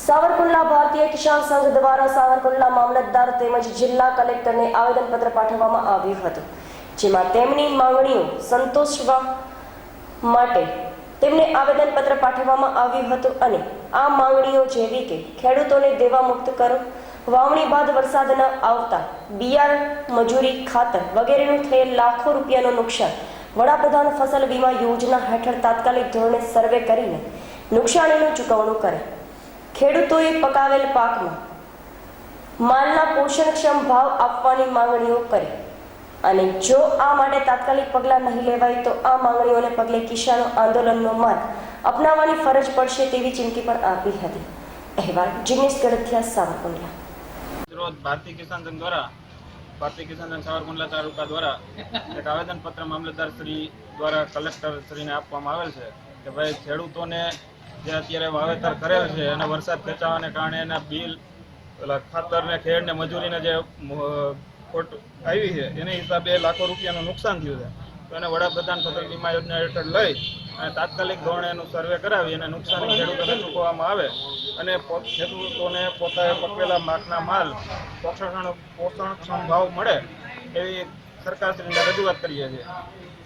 સાવરકુંડલા ભારતીય કિસાન સંઘ દ્વારા સાવરકુંડલા મામલતદાર તેમજ જિલ્લા કલેક્ટરને આવેદનપત્ર પાઠવવામાં આવ્યું હતું, જેમાં તેમની માંગણીઓ સંતોષવા માટે તેમને આવેદનપત્ર પાઠવવામાં આવ્યું હતું અને આ માંગણીઓ જેવી કે ખેડૂતોને દેવા મુક્ત કરો, વાવણી બાદ વરસાદ ન આવતા, બિયારણ મજૂરી ખાતર વગેરેનું થયેલ લાખો રૂપિયાનું નુકસાન, વડાપ્રધાન ફસલ વીમા યોજના હેઠળ તાત્કાલિક ધોરણે સર્વે કરીને નુકસાનીનું ચૂકવણું કરે. ખેડૂતોએ પકાવેલ પાકમાં માલના પોષણક્ષમ ભાવ આપવાની માંગણીઓ કરી. અને જો આ માટે તાત્કાલિક પગલાં નહીં લેવાય તો આ માંગણીઓને પગલે કિસાનો આંદોલનનો માર્ગ અપનાવવાની ફરજ પડશે તેવી ચીમકી પણ આપી હતી. અહેવાલ જિગ્નેશ ગડથિયા સાવરકુંડલા. ભારતીય કિસાન સંઘ દ્વારા, ભારતીય કિસાન સંઘ સાવરકુંડલા તાલુકા દ્વારા એક આવેદનપત્ર મામલતદાર શ્રી દ્વારા કલેક્ટર શ્રીને આપવામાં આવેલ છે કે ભાઈ ખેડૂતોને જે અત્યારે વાવેતર કરેલ છે અને વરસાદ ખેંચાવાને કારણે એના બિલ, પેલા ખાતર ને ખેડ ને મજૂરીને જે ખોટ આવી છે, એને હિસાબે લાખો રૂપિયાનું નુકસાન થયું છે. તો એને વડાપ્રધાન ફસલ વીમા યોજના હેઠળ લઈ અને તાત્કાલિક ધોરણે એનું સર્વે કરાવી અને નુકસાની ખેડૂતોને ચૂકવવામાં આવે અને ખેડૂતોને પોતાએ પકવેલા માખના માલ, પોષણ, પોષણક્ષમ ભાવ મળે એવી સરકારશ્રીને રજૂઆત કરીએ છીએ.